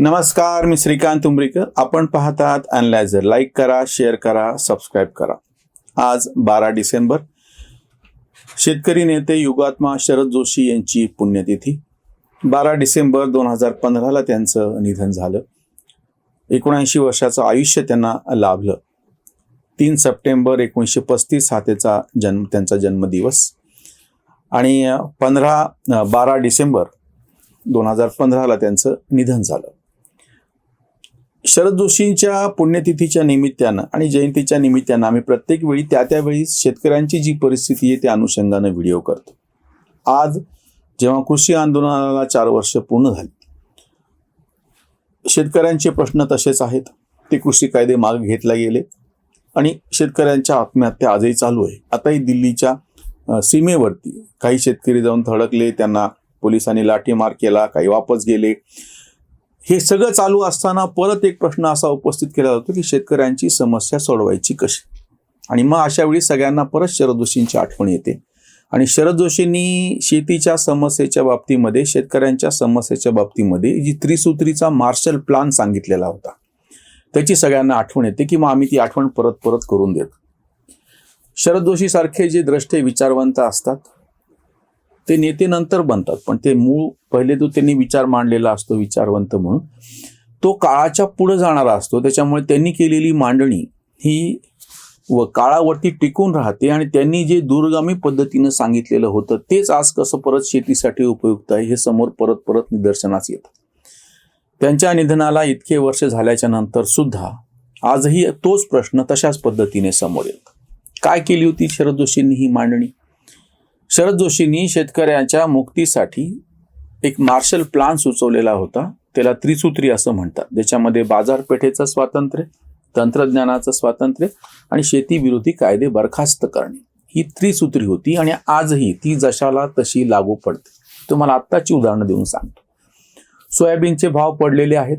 नमस्कार मी श्रीकांत उमरीकर. आपण पाहतात अनलायझर लाईक करा शेअर करा सबस्क्राईब करा. आज बारा डिसेंबर. शेतकरी नेते युगात्मा शरद जोशी यांची पुण्यतिथी. बारा डिसेंबर दोन हजार पंधराला त्यांचं निधन झालं. एकोणऐंशी वर्षाचं आयुष्य त्यांना लाभलं. तीन सप्टेंबर एकोणीसशे पस्तीस हा त्याचा जन्म त्यांचा जन्मदिवस. आणि पंधरा बारा डिसेंबर दोन हजार पंधराला त्यांचं निधन झालं. शरद जोशींच्या पुण्यतिथीच्या निमित्तानं आणि जयंतीच्या निमित्तानं आम्ही प्रत्येक वेळी त्या त्यावेळी शेतकऱ्यांची जी परिस्थिती आहे त्या अनुषंगानं व्हिडिओ करतो. आज जेव्हा कृषी आंदोलनाला चार वर्ष पूर्ण झाली शेतकऱ्यांचे प्रश्न तसेच आहेत. ते कृषी कायदे मागे घेतला गेले आणि शेतकऱ्यांच्या आत्महत्या आजही चालू आहे. आताही दिल्लीच्या सीमेवरती काही शेतकरी जाऊन धडकले त्यांना पोलिसांनी लाठीमार केला काही वापस गेले. हे सगळं चालू असताना परत एक प्रश्न असा उपस्थित केला जातो की शेतकऱ्यांची समस्या सोडवायची कशी? आणि मग अशा वेळी सगळ्यांना परत शरद जोशींची आठवण येते. आणि शरद जोशींनी शेतीच्या समस्येच्या बाबतीमध्ये शेतकऱ्यांच्या समस्येच्या बाबतीमध्ये जी त्रिसूत्रीचा मार्शल प्लान सांगितलेला होता त्याची सगळ्यांना आठवण येते की मग आम्ही ती आठवण परत परत करून देतो. शरद जोशी सारखे जे द्रष्टे विचारवंत असतात ते नेते नंतर बनतात. पण ते मूळ पहिले तो त्यांनी विचार मांडलेला असतो विचारवंत म्हणून. तो काळाच्या पुढे जाणारा असतो. त्याच्यामुळे त्यांनी केलेली मांडणी ही व काळावरती टिकून राहते आणि त्यांनी जे दूरगामी पद्धतीनं सांगितलेलं होतं तेच आज कसं परत शेतीसाठी उपयुक्त आहे हे समोर परत परत निदर्शनास येतं. त्यांच्या निधनाला इतके वर्ष झाल्याच्यानंतर सुद्धा आजही तोच प्रश्न तशाच पद्धतीने समोर येतो. काय केली होती शरद जोशींनी ही मांडणी? शरद जोशींनी शेतकऱ्यांच्या मुक्तीसाठी एक मार्शल प्लान सुचवलेला होता. त्याला त्रिसूत्री असं म्हणतात. ज्याच्यामध्ये बाजारपेठेचं स्वातंत्र्य तंत्रज्ञानाचं स्वातंत्र्य आणि शेतीविरोधी कायदे बरखास्त करणे. ही त्रिसूत्री होती आणि आजही ती जशाला तशी लागू पडते. तुम्हाला आत्ताची उदाहरणं देऊन सांगतो. सोयाबीनचे भाव पडलेले आहेत.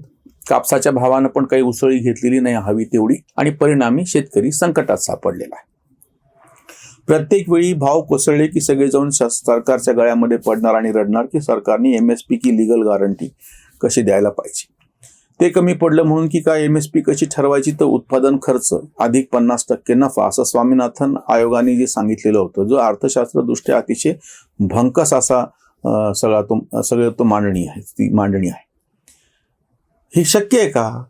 कापसाच्या भावानं पण काही उसळी घेतलेली नाही हवी तेवढी आणि परिणामी शेतकरी संकटात सापडलेला आहे. प्रत्येक वेळी भाव कोसळले की सगळे जाऊन सरकारच्या गळ्यामध्ये पडणार आणि रडणार की सरकारने एम एस पी की लिगल गॅरंटी कशी द्यायला पाहिजे? ते कमी पडलं म्हणून की काय एम एस पी कशी ठरवायची? तर उत्पादन खर्च अधिक पन्नास टक्के नफा असं स्वामीनाथन आयोगाने जे सांगितलेलं होतं जो अर्थशास्त्रदृष्ट्या अतिशय भंकस असा सगळा तो सगळं तो मांडणी आहे ती मांडणी आहे. हे शक्य आहे का?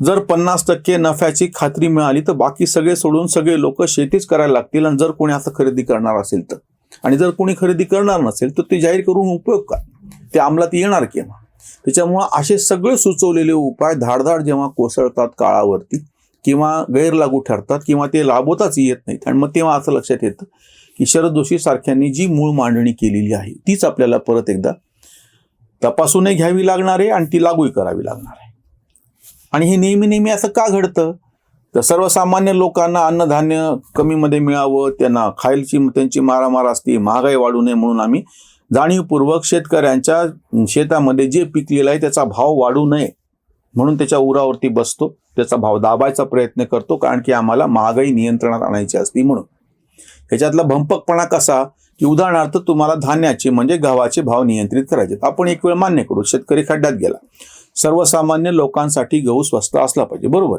जर पन्नास टक्के नफ्याची खात्री मिळाली तर बाकी सगळे सोडून सगळे लोक शेतीच करायला लागतील आणि जर कोणी असं खरेदी करणार असेल तर. आणि जर कोणी खरेदी करणार नसेल तर ते जाहीर करून उपयोग काय? ते अंमलात येणार केव्हा त्याच्यामुळं असे सगळे सुचवलेले उपाय धाडधाड जेव्हा कोसळतात काळावरती किंवा गैरलागू ठरतात किंवा ते लाभवताच येत नाहीत. आणि मग तेव्हा असं लक्षात येतं की शरद जोशी सारख्यांनी जी मूळ मांडणी केलेली आहे तीच आपल्याला परत एकदा तपासूनही घ्यावी लागणार आहे आणि ती लागूही करावी लागणार आहे. आणि हे नेहमी नेहमी असं का घडतं? तर सर्वसामान्य लोकांना अन्नधान्य कमीमध्ये मिळावं त्यांना खायची त्यांची मारामार असते महागाई वाढू नये म्हणून आम्ही जाणीवपूर्वक शेतकऱ्यांच्या शेतामध्ये जे पिकलेलं आहे त्याचा भाव वाढू नये म्हणून त्याच्या उरावरती बसतो त्याचा भाव दाबायचा प्रयत्न करतो कारण की आम्हाला महागाई नियंत्रणात आणायची असती म्हणून. ह्याच्यातला भंपकपणा कसा की उदाहरणार्थ तुम्हाला धान्याचे म्हणजे गव्हाचे भाव नियंत्रित करायचे आपण एक वेळ मान्य करू शेतकरी खड्ड्यात गेला. सर्वसामान्य लोकांसाठी गहू स्वस्त असला पाहिजे. बरोबर?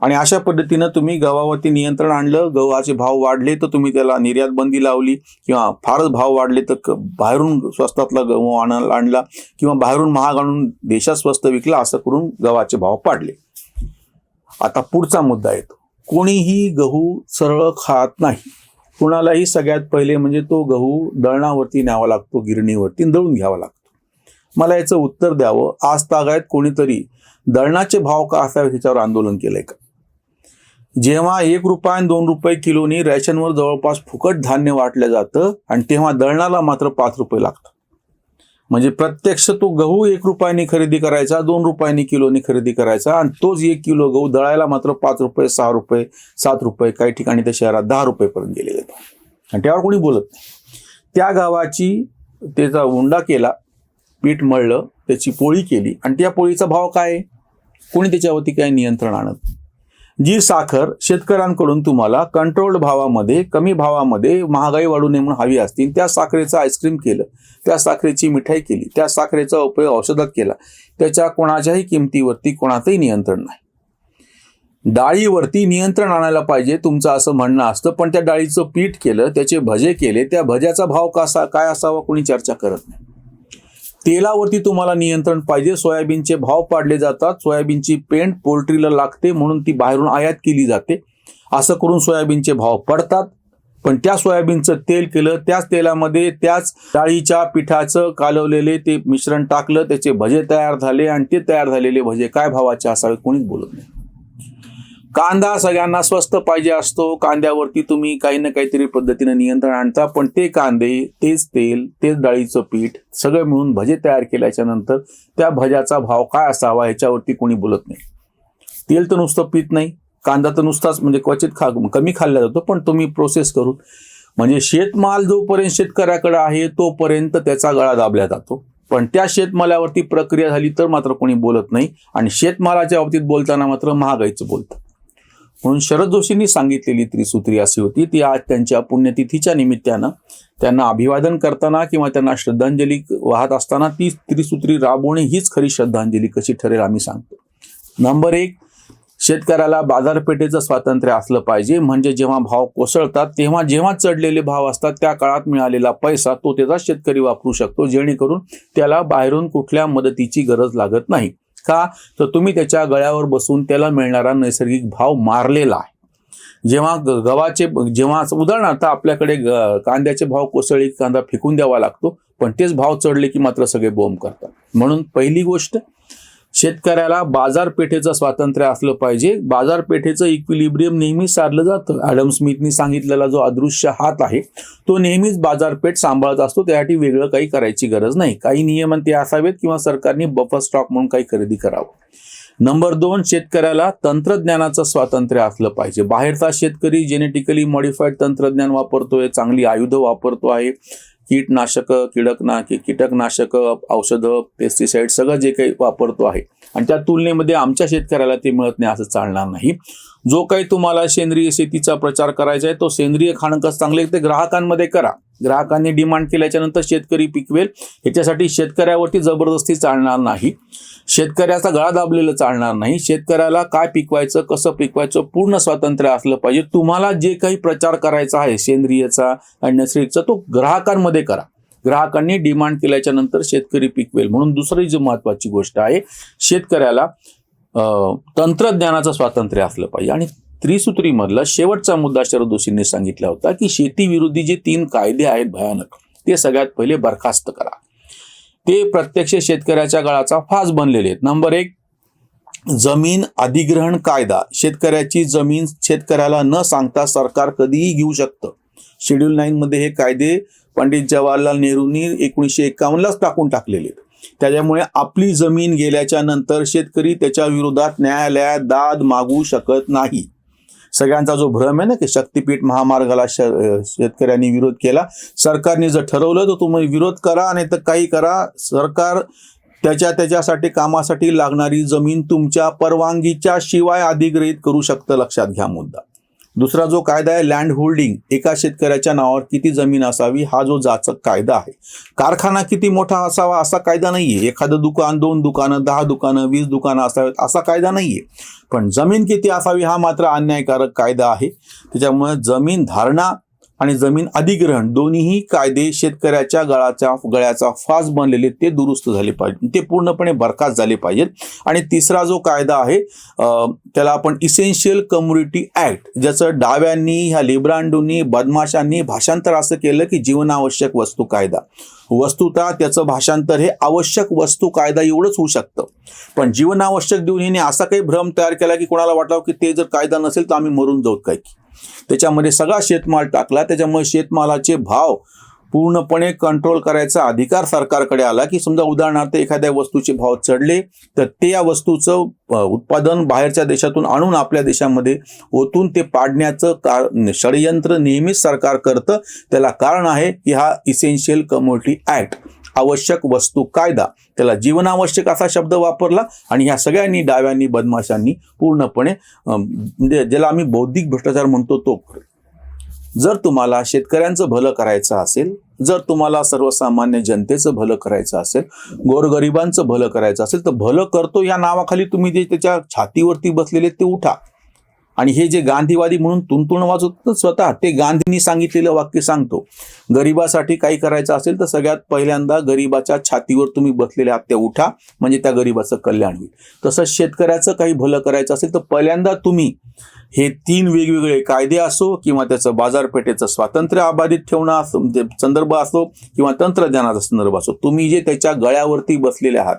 आणि अशा पद्धतीनं तुम्ही गव्हावरती नियंत्रण आणलं गव्हाचे भाव वाढले तर तुम्ही त्याला निर्यात बंदी लावली किंवा फारच भाव वाढले तर बाहेरून स्वस्तातला गहू आणायला आणला किंवा बाहेरून महाग आणून देशात स्वस्त विकला असं करून गव्हाचे भाव पाडले. आता पुढचा मुद्दा येतो. कोणीही गहू सरळ खात नाही. कुणालाही सगळ्यात पहिले म्हणजे तो गहू दळणावरती न्यावा लागतो गिरणीवरती दळून घ्यावा लागतो. मला याचं उत्तर द्यावं. आज तागायत कोणीतरी दळणाचे भाव का असावे ह्याच्यावर आंदोलन केलंय का? जेव्हा एक रुपया आणि दोन रुपये किलोनी रॅशनवर जवळपास फुकट धान्य वाटलं जातं आणि तेव्हा दळणाला मात्र पाच रुपये लागतात. म्हणजे प्रत्यक्ष तो गहू एक रुपयानी खरेदी करायचा दोन रुपयांनी किलोनी खरेदी करायचा आणि तोच एक किलो गहू दळायला मात्र पाच रुपये सहा रुपये सात रुपये काही ठिकाणी त्या शहरात दहा रुपयेपर्यंत गेले जातो आणि त्यावर कोणी बोलत नाही. त्या गावाची त्याचा उंडा केला. पीठ मळलं त्याची पोळी केली. आणि त्या पोळीचा भाव काय? कोणी त्याच्यावरती काय नियंत्रण आणत? जी साखर शेतकऱ्यांकडून तुम्हाला कंट्रोल्ड भावामध्ये कमी भावामध्ये महागाई वाढू नये म्हणून हवी असतील त्या साखरेचं आईस्क्रीम केलं. त्या साखरेची मिठाई केली. त्या साखरेचा उपयोग औषधात केला. त्याच्या कोणाच्याही किमतीवरती कोणाचंही नियंत्रण नाही. डाळीवरती नियंत्रण आणायला पाहिजे तुमचं असं म्हणणं असतं. पण त्या डाळीचं पीठ केलं त्याचे भजे केले त्या भज्याचा भाव कसा काय असावा कोणी चर्चा करत नाही. तेलावरती तुम्हाला नियंत्रण पाहिजे. सोयाबीनचे भाव पाडले जातात. सोयाबीनची पेंट पोल्ट्रीला लागते म्हणून ती बाहेरून आयात केली जाते. असं करून सोयाबीनचे भाव पडतात. पण त्या सोयाबीनचं तेल केलं त्याच तेलामध्ये त्याच डाळीच्या पिठाचं कालवलेले ते मिश्रण टाकलं त्याचे भजे तयार झाले आणि ते तयार झालेले भजे काय भावाचे असावे कोणीच बोलत नाही. कांदा सगळ्यांना स्वस्त पाहिजे असतो. कांद्यावरती तुम्ही काही ना काहीतरी पद्धतीने नियंत्रण आणता. पण ते कांदे तेच तेल तेच डाळीचं पीठ सगळं मिळून भजे तयार केल्याच्यानंतर त्या भज्याचा भाव काय असावा ह्याच्यावरती कोणी बोलत नाही. तेल तर नुसतं पीत नाही. कांदा तर नुसताच म्हणजे क्वचित खा कमी खाल्ला जातो पण तुम्ही प्रोसेस करून. म्हणजे शेतमाल जोपर्यंत शेतकऱ्याकडे आहे तोपर्यंत त्याचा गळा दाबला जातो. पण त्या शेतमालावरती प्रक्रिया झाली तर मात्र कोणी बोलत नाही. आणि शेतमालाच्या बाबतीत बोलताना मात्र महागाईचं बोलतं म्हणून शरद जोशींनी सांगितलेली त्रिसूत्री अशी होती ती आज त्यांच्या पुण्यतिथीच्या निमित्तानं त्यांना अभिवादन करताना किंवा त्यांना श्रद्धांजली वाहत असताना ती त्रिसूत्री राबवणे हीच खरी श्रद्धांजली कशी ठरेल आम्ही सांगतो. नंबर एक शेतकऱ्याला बाजारपेठेचं स्वातंत्र्य असलं पाहिजे म्हणजे जेव्हा भाव कोसळतात तेव्हा जेव्हा चढलेले भाव असतात त्या काळात मिळालेला पैसा तो त्याचा शेतकरी वापरू शकतो जेणेकरून त्याला बाहेरून कुठल्या मदतीची गरज लागत नाही. का? तर तुम्ही त्याच्या गळ्यावर बसून त्याला मिळणारा नैसर्गिक भाव मारलेला आहे. जेव्हा गव्हाचे जेव्हा उदाहरणार्थ आपल्याकडे ग- कांद्याचे भाव कोसळले कांदा फेकून द्यावा लागतो पण तेच भाव चढले की मात्र सगळे बोंब करतात. म्हणून पहिली गोष्ट शेतकऱ्याला बाजारपेठेचं स्वातंत्र्य असलं पाहिजे. बाजारपेठेचं इक्विलिब्रियम नेहमीच साधलं जातं. ॲडम स्मिथनी सांगितलेला जो अदृश्य हात आहे तो नेहमीच बाजारपेठ सांभाळत असतो. त्यासाठी वेगळं काही करायची गरज नाही. काही नियमन ते असावेत किंवा सरकारने बफर स्टॉक म्हणून काही खरेदी करावं. नंबर दोन शेतकऱ्याला तंत्रज्ञानाचं स्वातंत्र्य असलं पाहिजे. बाहेरचा शेतकरी जेनेटिकली मॉडिफाईड तंत्रज्ञान वापरतोय चांगली आयुधं वापरतो आहे. कीटनाशक कीडकना की कीटकनाशक औषधं पेस्टिसाइड सगळं जे काही वापरतो आहे आणि त्या तुलनेमध्ये आमच्या शेतकऱ्याला ते मिळत नाही असं चालणार नाही. जो काही तुम्हाला सेंद्रिय शेतीचा प्रचार करायचा आहे तो सेंद्रिय खाणं चांगले ते ग्राहकांमध्ये करा. ग्राहकांनी डिमांड केल्याच्यानंतर शेतकरी पिकवेल ह्याच्यासाठी शेतकऱ्यावरती जबरदस्ती चालणार नाही. शेतकऱ्याचा गळा दाबलेलं चालणार नाही. शेतकऱ्याला काय पिकवायचं कसं पिकवायचं पूर्ण स्वातंत्र्य असलं पाहिजे. तुम्हाला जे काही प्रचार करायचा आहे सेंद्रियचा आणि नैसर्गिकचा तो ग्राहकांमध्ये करा. ग्राहकांनी डिमांड केल्याच्यानंतर शेतकरी पिकवेल म्हणून दुसरी जी महत्वाची गोष्ट आहे शेतकऱ्याला अं, तंत्रज्ञानाचं स्वातंत्र्य असलं पाहिजे. आणि त्रिसूत्रीमधला शेवटचा मुद्दा शरद जोशींनी सांगितला होता की शेतीविरोधी जे तीन कायदे आहेत भयानक ते सगळ्यात पहिले बरखास्त करा. ते प्रत्यक्ष शेतकऱ्याच्या गळाचा फास बनलेले आहेत. नंबर एक जमीन अधिग्रहण कायदा. शेतकऱ्याची जमीन शेतकऱ्याला न सांगता सरकार कधीही घेऊ शकतं. शेड्यूल नाईन मध्ये हे कायदे पंडित जवाहरलाल नेहरूंनी एकोणीसशे एकावन्नलाच टाकून टाकलेले त्याच्यामुळे आपली जमीन गेल्याच्यानंतर शेतकरी त्याच्या विरोधात न्यायालयात दाद मागू शकत नाही. सगळ्यांचा जो भ्रम आहे ना की शक्तीपीठ महामार्गाला श शेतकऱ्यांनी विरोध केला. सरकारने जर ठरवलं तर तुम्ही विरोध करा नाही तर काही करा. सरकार त्याच्या त्याच्यासाठी कामासाठी लागणारी जमीन तुमच्या परवानगीच्या शिवाय अधिग्रहित करू शकतं लक्षात घ्या मुद्दा. दुसरा जो कायदा आहे लँड होल्डिंग एका शेतकऱ्याच्या नावावर किती जमीन असावी हा जो जाचक कायदा आहे. कारखाना किती मोठा असावा असा कायदा नाहीये. एखादं दुकान दोन दुकानं दहा दुकानं वीस दुकानं असावेत असा कायदा नाहीये. पण जमीन किती असावी हा मात्र अन्यायकारक कायदा आहे. त्याच्यामुळे जमीन धारणा आणि जमीन अधिग्रहण दोन्हीही कायदे शेतकऱ्याच्या गळाच्या गळ्याचा फास बनलेले ते दुरुस्त झाले पाहिजे. ते पूर्णपणे बरखास्त झाले पाहिजेत. आणि तिसरा जो कायदा आहे त्याला आपण इसेन्शियल कम्युनिटी ऍक्ट ज्याचं डाव्यांनी ह्या लिब्रांडूंनी बदमाशांनी भाषांतर असं केलं की जीवनावश्यक वस्तू कायदा. वस्तुतः त्याचं भाषांतर हे आवश्यक वस्तू कायदा एवढंच होऊ शकतं. पण जीवनावश्यक देऊन हिने असा काही भ्रम तयार केला की कोणाला वाटावं की ते जर कायदा नसेल तर आम्ही मरून जाऊत काही त्याच्यामध्ये सगळा शेतमाल टाकला. त्याच्यामुळे शेतमालाचे भाव पूर्णपणे कंट्रोल करायचा अधिकार सरकारकडे आला की समजा उदाहरणार्थ एखाद्या वस्तूचे भाव चढले तर ते या वस्तूचं उत्पादन बाहेरच्या देशातून आणून आपल्या देशामध्ये ओतून ते पाडण्याचं कार षडयंत्र नेहमीच सरकार करतं. त्याला कारण आहे की हा इसेन्शियल कम्युनिटी ॲक्ट आवश्यक वस्तू कायदा. त्याला जीवनावश्यक असा शब्द वापरला आणि ह्या सगळ्यांनी डाव्यांनी बदमाशांनी पूर्णपणे म्हणजे ज्याला आम्ही बौद्धिक भ्रष्टाचार म्हणतो तो. जर तुम्हाला शेतकऱ्यांचं भलं करायचं असेल जर तुम्हाला सर्वसामान्य जनतेचं भलं करायचं असेल गोरगरिबांचं भलं करायचं असेल तर भलं करतो या नावाखाली तुम्ही जे त्याच्या छातीवरती बसलेले ते उठा. आणि हे जे गांधीवादी म्हणून तुणतुण वाजवत स्वतः ते गांधींनी सांगितलेलं वाक्य सांगतो. गरिबासाठी काही करायचं असेल तर सगळ्यात पहिल्यांदा गरिबाच्या छातीवर तुम्ही बसलेल्या आहात त्या उठा म्हणजे त्या गरिबाचं कल्याण होईल. तसंच शेतकऱ्याचं काही भलं करायचं असेल तर पहिल्यांदा तुम्ही हे तीन वेगवेगळे कायदे असो किंवा त्याचं बाजारपेठेचं स्वातंत्र्य अबाधित ठेवणं असो संदर्भ असो किंवा तंत्रज्ञानाचा संदर्भ असो तुम्ही जे त्याच्या गळ्यावरती बसलेले आहात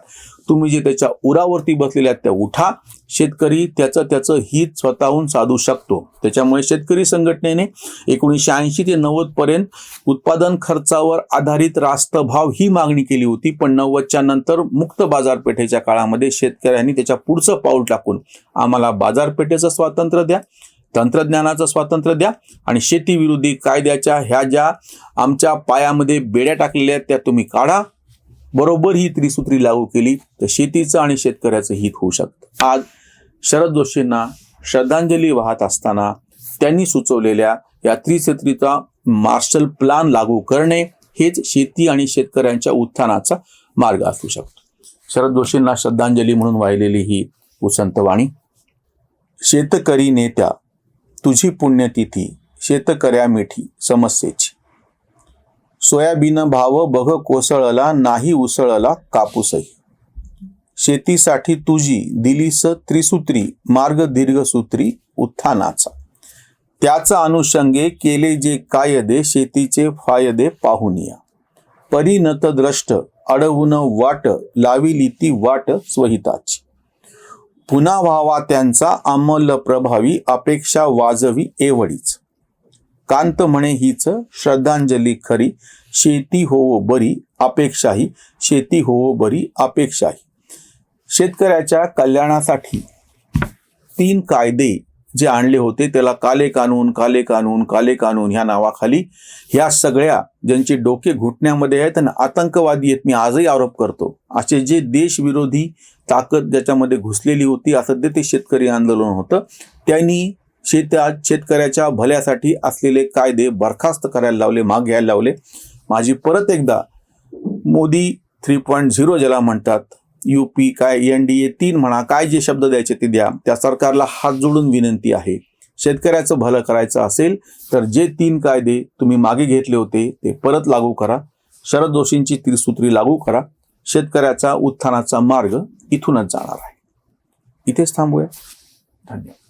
तुम्ही जे त्याच्या उरावरती बसलेल्या आहेत त्या उठा. शेतकरी त्याचं त्याचं हित स्वतःहून साधू शकतो. त्याच्यामुळे शेतकरी संघटनेने एकोणीसशे ऐंशी ते नव्वद पर्यंत उत्पादन खर्चावर आधारित रास्त भाव ही मागणी केली होती. पण नव्वदच्या नंतर मुक्त बाजारपेठेच्या काळामध्ये शेतकऱ्यांनी त्याच्या पुढचं पाऊल टाकून आम्हाला बाजारपेठेचं स्वातंत्र्य द्या तंत्रज्ञानाचं स्वातंत्र्य द्या आणि शेतीविरोधी कायद्याच्या ह्या ज्या आमच्या पायामध्ये बेड्या टाकलेल्या आहेत त्या तुम्ही काढा. बरोबर ही त्रिसूत्री लागू केली तर शेतीचं आणि शेतकऱ्याचं हित होऊ शकतं. आज शरद जोशींना श्रद्धांजली वाहत असताना त्यांनी सुचवलेल्या या त्रिसूत्रीचा मार्शल प्लान लागू करणे हेच शेती आणि शेतकऱ्यांच्या उत्थानाचा मार्ग असू शकतो. शरद जोशींना श्रद्धांजली म्हणून वाहिलेली ही उसंतवाणी शेतकरी नेत्या तुझी पुण्यतिथी शेतकऱ्या मिठी समस्येची. सोयाबीन भाव बघ कोसळला नाही उसळला कापूसही. शेतीसाठी तुझी दिलीस त्रिसूत्री मार्ग दीर्घसूत्री उत्थानाचा. त्याचा अनुषंगे केले जे कायदे शेतीचे फायदे पाहुनिया परिणत द्रष्ट अडवून वाट लाविली ती वाट स्वहिताची. पुन्हा व्हावा त्यांचा अंमल प्रभावी अपेक्षा वाजवी एवढीच. कांत म्हणे हीच श्रद्धांजली खरी. शेती होवो बरी अपेक्षाही शेती होवो बरी अपेक्षाही. शेतकऱ्याच्या कल्याणासाठी तीन कायदे जे आणले होते त्याला काले कानून काले कानून काले कानून ह्या नावाखाली. ह्या सगळ्या ज्यांचे डोके घुटण्यामध्ये आहेत आणि आतंकवादी आहेत मी आजही आरोप करतो. असे जे देशविरोधी ताकद ज्याच्यामध्ये घुसलेली होती असं ते ते शेतकरी आंदोलन होतं. त्यांनी शेत शेतकऱ्याच्या भल्यासाठी असलेले कायदे बरखास्त करायला लावले माग घ्यायला लावले. माझी परत एकदा मोदी थ्री पॉईंट झिरो ज्याला म्हणतात यू पी काय एन डी ए तीन म्हणा काय जे शब्द द्यायचे ते द्या. त्या सरकारला हात जोडून विनंती आहे. शेतकऱ्याचं भलं करायचं असेल तर जे तीन कायदे तुम्ही मागे घेतले होते ते परत लागू करा. शरद जोशींची त्रिसूत्री लागू करा. शेतकऱ्याचा उत्थानाचा मार्ग इथूनच जाणार आहे. इथेच थांबूया. धन्यवाद.